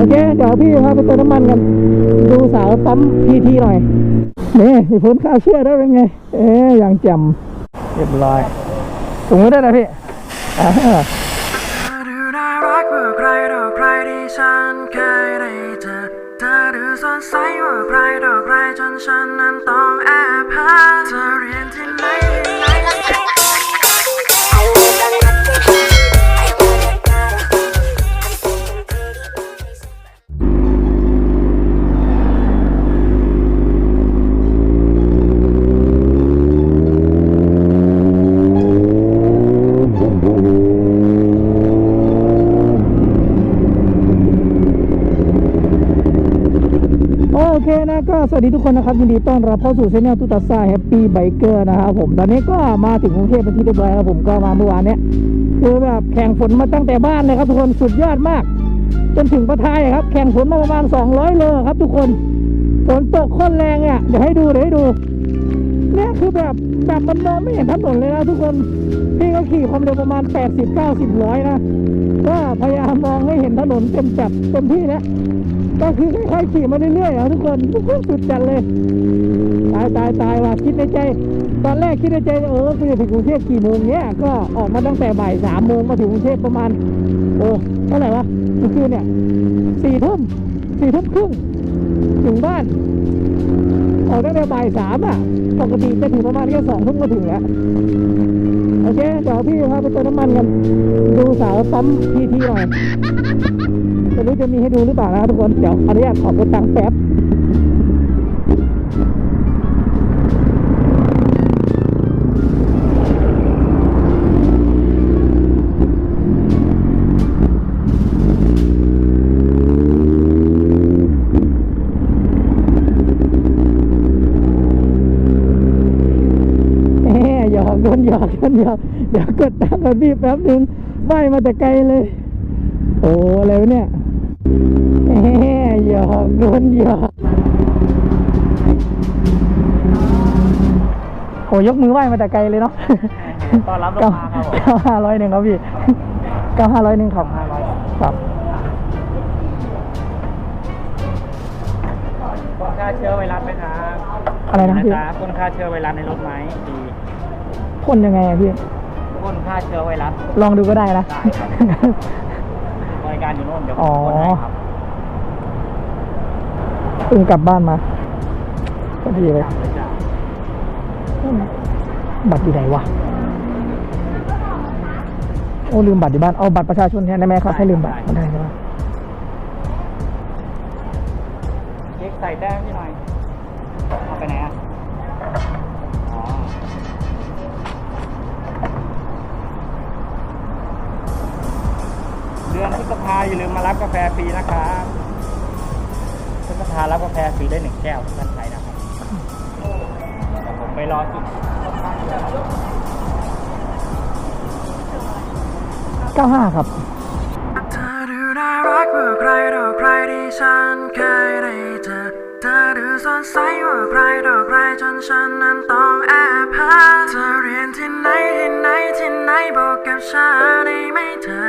โอเค เดี๋ยวพี่พาไปเติมน้ำมันกัน ดูสาวปั๊มพีทีหน่อยนี่มีผลค่าเชื่อได้เป็นไง เอ๊ยอย่างแจ่มเรียบร้อยถุงมือได้นะพี่อ่าเธอดูน่ารักกว่าใครต่อใครที่ฉันเคยได้เจอเธอดูสดใสกว่าใครต่อใครจนฉันนั้นต้องแอบหาเธอเรียนที่ไหน โอเคนะก็สวัสดีทุกคนนะครับยินดีต้อนรับเข้าสู่เซนเนลตุตาซ่าแฮปปี้ไบเกอร์นะครับผมตอนนี้ก็มาถึงกรุงเทพเป็นที่เรียบร้อยแล้วผมก็มาเมื่อวานเนี้ยคือแบบแข่งฝนมาตั้งแต่บ้านเลยครับทุกคนสุดยอดมาก จนถึงประทายครับ แข่งฝนมาประมาณ 200 โลครับทุกคนฝนตกค่อนแรงอะเดี๋ยวให้ดูเดี๋ยวให้ดู เนี่ยคือแบบแบบมันมองไม่เห็นถนนเลยนะทุกคนพี่ก็ขี่ความเร็วประมาณ 80 90ร้อยนะก็พยายามมองให้เห็นถนนเต็มจัดเต็มที่นะก็คือค่อยๆขี่มาเรื่อยๆอะทุกคนทุกคนสุดจัดเลยตายตายตายว่ะคิดในใจ ตอนแรกคิดในใจเออกูจะถึงกรุงเทพกี่โมงเนี้ยก็ออกมาตั้งแต่บ่ายสามโมงมาถึงกรุงเทพประมาณโอ้เท่าไหร่วะเมื่อคืนเนี่ยสี่ทุ่มสี่ทุ่มครึ่งถึงบ้าน ออกตั้งแต่บ่ายสามอะ ปกติจะถึงประมาณแค่สองทุ่มก็ถึงแล้ว โอเค เดี๋ยวพี่พาไปเติมน้ำมันกัน ดูสาวปั๊มพีทีหน่อยไม่รู้จะมีให้ดูหรือเปล่านะทุกคน เดี๋ยวอนุญาตขอกดตังค์แป๊บ หยอกโดนหยอกเดี๋ยวกดตังค์กับพี่แป๊บนึงไหวมาแต่ไกลเลย โอ้อะไรวะเนี่ยแหมหยอกโดนหยอกโอ้ยกมือไหวมาแต่ไกลเลยเนาะต้อนรับลูกค้าครับผมเก้าห้าร้อยหนึ่งครับพี่เก้าห้าร้อยหนึ่งครับครับคุณค่าเชื้อไวรัสไหมครับอะไรนะพี่จ๊คุณค่าเชื้อไวรัสในรถไหมดี พ่นยังไงอะพี่คุณค่าเชื้อไวรัสลองดูก็ได้นะได้ครับ บริการอยู่โน่นเดี๋ยวผอ๋อมคนให้ครับเพิ่งกลับบ้านมาพอดีเลยครับเลยจ้ะบัตรอยู่ไหนวะ โอ้ลืมบัตรอยู่บ้าน เอาบัตรประชาชนเนี่ยได้ไหมครับให้ลืมบัตรไม่ได้ใช่ไหมเค้กใส่แต้มพี่หน่อยเอาไปไหนอะ เดือนพฤษภาอย่าลืมมารับกาแฟฟรีนะครับพฤษภารับกาแฟฟรีได้หนึ่งแก้วท่านใช้นะครับเดี๋ยวผมไปรอจุด95ครับเธอดูน่ารักกว่าใครต่อใครที่ฉันเคยได้เจอเธอดูสดใสกว่าใครต่อใครจนฉันนั้นต้องแอบหาเธอเรียนที่ไหนที่ไหนที่ไหนบอกกับฉันได้ไหมเธอ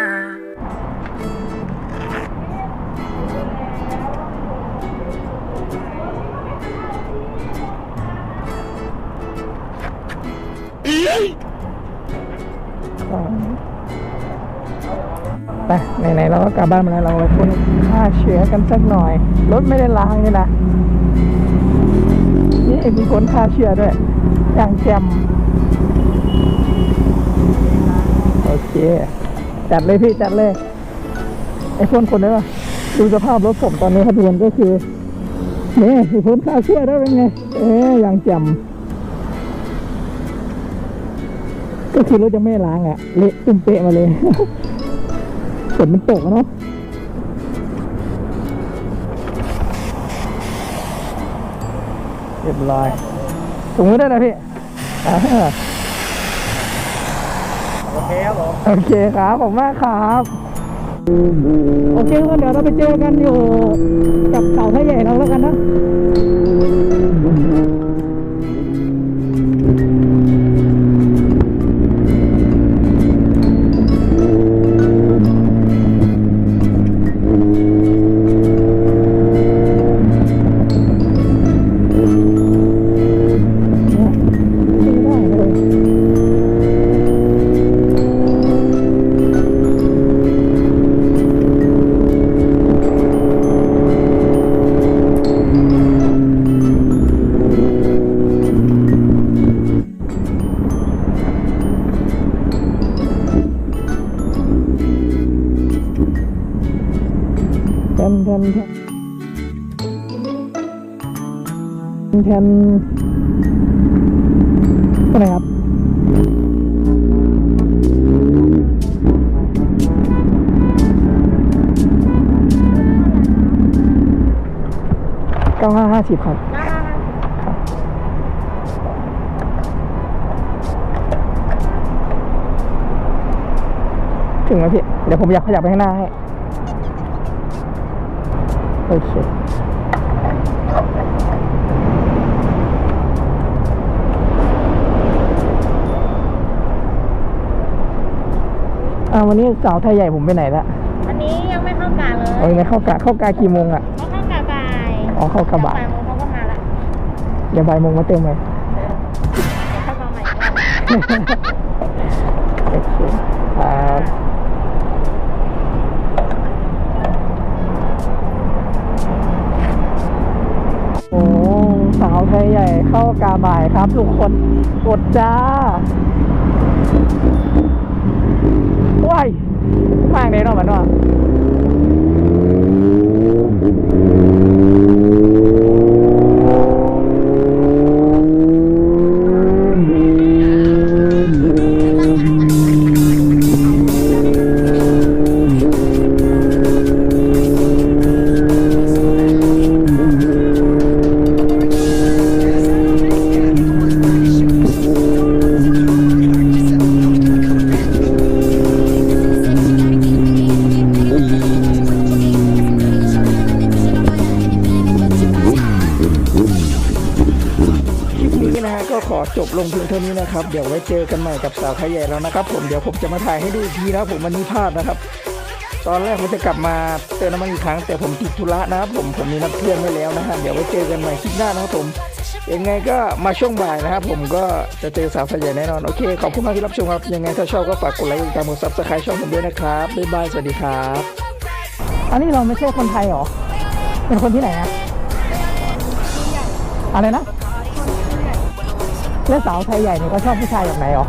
ไปไหนๆเราก็กลับบ้านมาแล้วเราไปพ่นฆ่าเชื้อกันสักหน่อย รถไม่ได้ล้างนี่นะนี่มีคนฆ่าเชื้อด้วยอย่างแจ่มโอเค จัดเลยพี่จัดเลย ไอ้พ่นคนนี้ว่ะดูสภาพรถผมตอนนี้ครับทุกคนก็คือนี่มีคนฆ่าเชื้อด้วยเป็นไง เอ๊ยอย่างแจ่ม ก็คือรถยังไม่ล้างอะ เละตุ้มเปะมาเลยฝนมันตกเนาะเรียบร้อยถุงมือได้นะพี่โอเคครับผมโอเคครับผมมากครับ โอเคก็เดี๋ยวเราไปเจอกันอยู่ กับเต่าท่าใหญ่เราแล้วกันนะ นแทนแทนแทนตัวไหนครับเก้าห้าห้าสิบครับถึงแล้วพี่ เดี๋ยวผมอยากขยับไปข้างหน้าให้ โอเคอ่าวันนี้สาวไทยใหญ่ผมไปไหนละอันนี้ยังไม่เข้ากะเลยเอ้ยไม่เข้ากะเข้ากะกี่โมงอะเขาเข้ากะบ่ายอ๋อเข้ากะบ่ายบ่ายโมงเขาก็มาละเดี๋ยวบ่ายโมงมาเติมไหมเดี๋ยวเข้ามาใหม่อีกรอบโอเคครับาวไทยใหญ่เข้ากาบ่ายครับ ทุกคนกดจ้าว้ายมากเลยเนาะมันเนา นี้นะฮะก็ขอจบลงเพียงเท่านี้นะครับ เดี๋ยวไว้เจอกันใหม่กับสาวไทยใหญ่แล้วนะครับ ผมเดี๋ยวผมจะมาถ่ายให้ดูอีกทีนะผมวันนี้พลาดนะครับ ตอนแรกผมจะกลับมาเติมน้ำมันอีกครั้ง แต่ผมติดธุระนะครับผมผมมีนัดเพื่อนไว้แล้วนะฮะเดี๋ยวไว้เจอกันใหม่คลิปหน้านะครับผมยังไงก็มาช่วงบ่ายนะครับผมก็จะเจอสาวไทยใหญ่แน่นอนโอเคขอบคุณมากที่รับชมครับยังไงถ้าชอบก็ฝากกดไลค์กดติดตามกดซับสไครต์ช่องผมด้วยนะครับบ๊ายบายสวัสดีครับอันนี้เราไม่ใช่คนไทยหรอเป็นคนที่ไหนอะอะไรนะ แล้วสาวไทยใหญ่เนี่ยก็ชอบผู้ชายแบบไหนหรอ